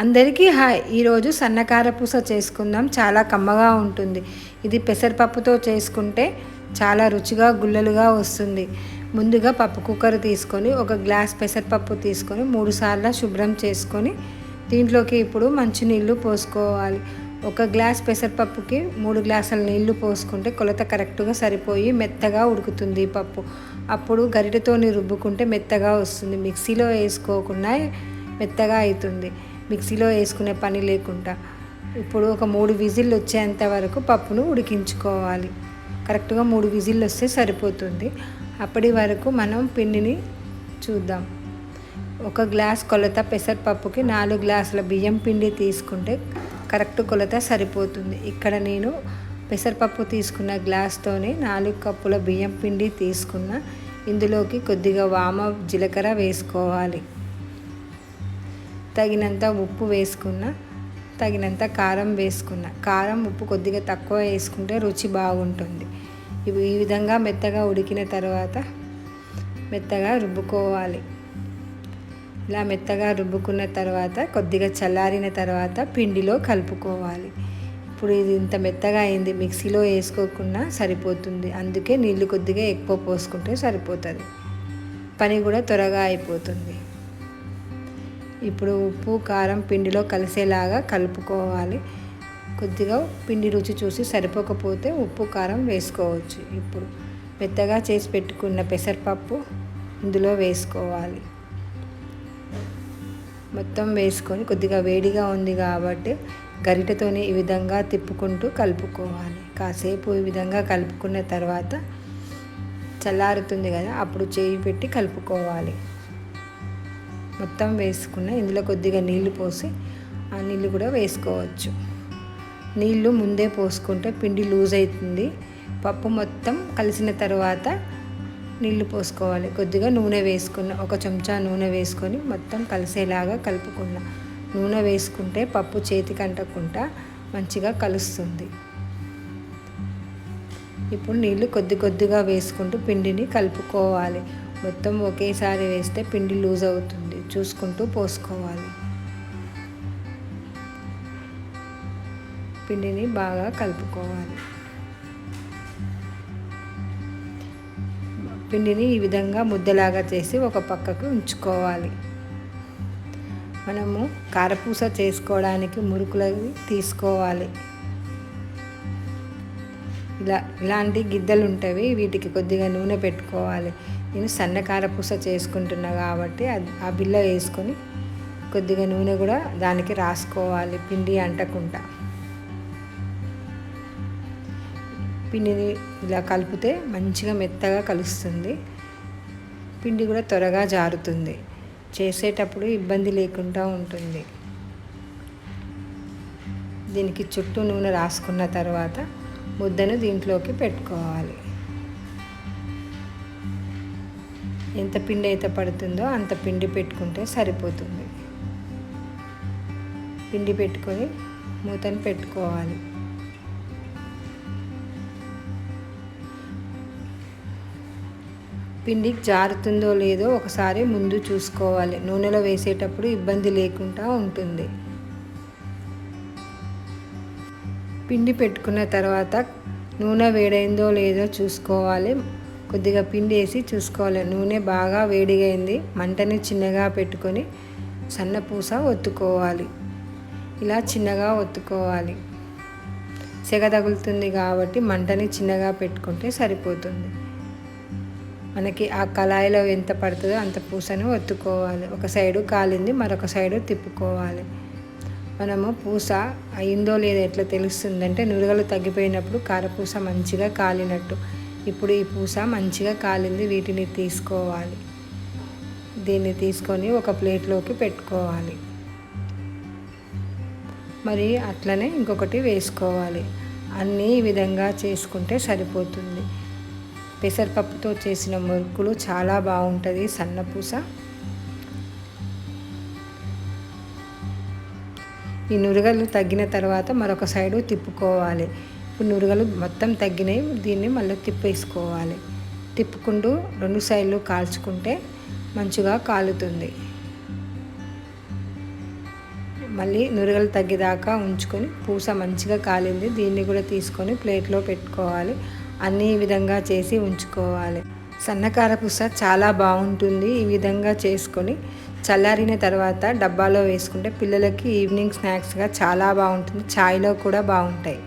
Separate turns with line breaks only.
అందరికీ హాయ్. ఈరోజు సన్నకార పూస చేసుకుందాం. చాలా కమ్మగా ఉంటుంది. ఇది పెసరపప్పుతో చేసుకుంటే చాలా రుచిగా గుల్లలుగా వస్తుంది. ముందుగా పప్పు కుక్కర్ తీసుకొని ఒక గ్లాస్ పెసరపప్పు తీసుకొని మూడుసార్లు శుభ్రం చేసుకొని దీంట్లోకి ఇప్పుడు మంచినీళ్ళు పోసుకోవాలి. ఒక గ్లాస్ పెసరపప్పుకి మూడు గ్లాసుల నీళ్ళు పోసుకుంటే కొలత కరెక్ట్గా సరిపోయి మెత్తగా ఉడుకుతుంది పప్పు. అప్పుడు గరిటెతోని రుబ్బుకుంటే మెత్తగా వస్తుంది. మిక్సీలో వేసుకోకుండా మెత్తగా అవుతుంది. మిక్సీలో వేసుకునే పని లేకుండా. ఇప్పుడు ఒక మూడు విజిల్లు వచ్చేంత వరకు పప్పును ఉడికించుకోవాలి. కరెక్ట్గా మూడు విజిల్లు వస్తే సరిపోతుంది. అప్పటి వరకు మనం పిండిని చూద్దాం. ఒక గ్లాస్ కొలత పెసరపప్పుకి నాలుగు గ్లాసుల బియ్యం పిండి తీసుకుంటే కరెక్ట్ కొలత సరిపోతుంది. ఇక్కడ నేను పెసరపప్పు తీసుకున్న గ్లాస్తోనే నాలుగు కప్పుల బియ్యం పిండి తీసుకున్న. ఇందులోకి కొద్దిగా వామ జీలకర్ర వేసుకోవాలి. తగినంత ఉప్పు వేసుకున్న తగినంత కారం వేసుకున్న. కారం ఉప్పు కొద్దిగా తక్కువ వేసుకుంటే రుచి బాగుంటుంది. ఇవి ఈ విధంగా మెత్తగా ఉడికిన తర్వాత మెత్తగా రుబ్బుకోవాలి. ఇలా మెత్తగా రుబ్బుకున్న తర్వాత కొద్దిగా చల్లారిన తర్వాత పిండిలో కలుపుకోవాలి. ఇప్పుడు ఇది ఇంత మెత్తగా అయింది మిక్సీలో వేసుకోకుండా సరిపోతుంది. అందుకే నీళ్ళు కొద్దిగా ఎక్కువ పోసుకుంటే సరిపోతుంది. పని కూడా త్వరగా అయిపోతుంది. ఇప్పుడు ఉప్పు కారం పిండిలో కలిసేలాగా కలుపుకోవాలి. కొద్దిగా పిండి రుచి చూసి సరిపోకపోతే ఉప్పు కారం వేసుకోవచ్చు. ఇప్పుడు మెత్తగా చేసి పెట్టుకున్న పెసరపప్పు ఇందులో వేసుకోవాలి. మొత్తం వేసుకొని కొద్దిగా వేడిగా ఉంది కాబట్టి గరిటెతోని ఈ విధంగా తిప్పుకుంటూ కలుపుకోవాలి. కాసేపు ఈ విధంగా కలుపుకున్న తర్వాత చల్లారుతుంది కదా అప్పుడు చేయి పెట్టి కలుపుకోవాలి. మొత్తం వేసుకున్న ఇందులో కొద్దిగా నీళ్ళు పోసి ఆ నీళ్ళు కూడా వేసుకోవచ్చు. నీళ్ళు ముందే పోసుకుంటే పిండి లూజ్ అవుతుంది. పప్పు మొత్తం కలిసిన తర్వాత నీళ్ళు పోసుకోవాలి. కొద్దిగా నూనె వేసుకున్న ఒక చెంచా నూనె వేసుకొని మొత్తం కలిసేలాగా కలుపుకున్న నూనె వేసుకుంటే పప్పు చేతికి అంటకుండా మంచిగా కలుస్తుంది. ఇప్పుడు నీళ్ళు కొద్ది కొద్దిగా వేసుకుంటూ పిండిని కలుపుకోవాలి. మొత్తం ఒకేసారి వేస్తే పిండి లూజ్ అవుతుంది. చూసుకుంటూ పోసుకోవాలి. పిండిని బాగా కలుపుకోవాలి. పిండిని ఈ విధంగా ముద్దలాగా చేసి ఒక పక్కకు ఉంచుకోవాలి. మనము కారపూస చేసుకోవడానికి మురుకులవి తీసుకోవాలి. ఇలా ఇలాంటి గిద్దలు ఉంటాయి వీటికి కొద్దిగా నూనె పెట్టుకోవాలి. నేను సన్న కారపూస చేసుకుంటున్నా కాబట్టి ఆ బిల్ల వేసుకొని కొద్దిగా నూనె కూడా దానికి రాసుకోవాలి పిండి అంటకుండా. పిండిని ఇలా కలిపితే మంచిగా మెత్తగా కలుస్తుంది. పిండి కూడా త్వరగా జారుతుంది. చేసేటప్పుడు ఇబ్బంది లేకుండా ఉంటుంది. దీనికి చుట్టూ నూనె రాసుకున్న తర్వాత ముద్దను దీంట్లోకి పెట్టుకోవాలి. ఎంత పిండి అయితే పడుతుందో అంత పిండి పెట్టుకుంటే సరిపోతుంది. పిండి పెట్టుకొని మూతను పెట్టుకోవాలి. పిండి జారుతుందో లేదో ఒకసారి ముందు చూసుకోవాలి. నూనెలో వేసేటప్పుడు ఇబ్బంది లేకుండా ఉంటుంది. పిండి పెట్టుకున్న తర్వాత నూనె వేడైందో లేదో చూసుకోవాలి. కొద్దిగా పిండి వేసి చూసుకోవాలి. నూనె బాగా వేడిగైంది. మంటని చిన్నగా పెట్టుకొని సన్న పూస ఒత్తుకోవాలి. ఇలా చిన్నగా ఒత్తుకోవాలి. సెగ తగులుతుంది కాబట్టి మంటని చిన్నగా పెట్టుకుంటే సరిపోతుంది. మనకి ఆ కళాయిలో ఎంత పడుతుందో అంత పూసను ఒత్తుకోవాలి. ఒక సైడు కాలింది మరొక సైడు తిప్పుకోవాలి. మనము పూస అయిందో లేదో ఎట్లా తెలుస్తుందంటే నురగలు తగ్గిపోయినప్పుడు కారపూస మంచిగా కాలినట్టు. ఇప్పుడు ఈ పూస మంచిగా కాలింది వీటిని తీసుకోవాలి. దీన్ని తీసుకొని ఒక ప్లేట్లోకి పెట్టుకోవాలి. మరి అట్లనే ఇంకొకటి వేసుకోవాలి. అన్నీ ఈ విధంగా చేసుకుంటే సరిపోతుంది. పెసరపప్పుతో చేసిన మురుకులు చాలా బాగుంటుంది సన్నపూస ఈ నురగలు తగ్గిన తర్వాత మరొక సైడు తిప్పుకోవాలి. ఇప్పుడు నురగలు మొత్తం తగ్గినాయి దీన్ని మళ్ళీ తిప్పేసుకోవాలి. తిప్పుకుంటూ రెండు సైడ్లు కాల్చుకుంటే మంచిగా కాలుతుంది. మళ్ళీ నురగలు తగ్గేదాకా ఉంచుకొని పూస మంచిగా కాలింది దీన్ని కూడా తీసుకొని ప్లేట్లో పెట్టుకోవాలి. అన్ని విధంగా చేసి ఉంచుకోవాలి. సన్నకార పూస చాలా బాగుంటుంది ఈ విధంగా చేసుకొని చల్లారిన తర్వాత డబ్బాలో వేసుకుంటే పిల్లలకి ఈవినింగ్ స్నాక్స్గా చాలా బాగుంటుంది. చాయ్లో కూడా బాగుంటాయి.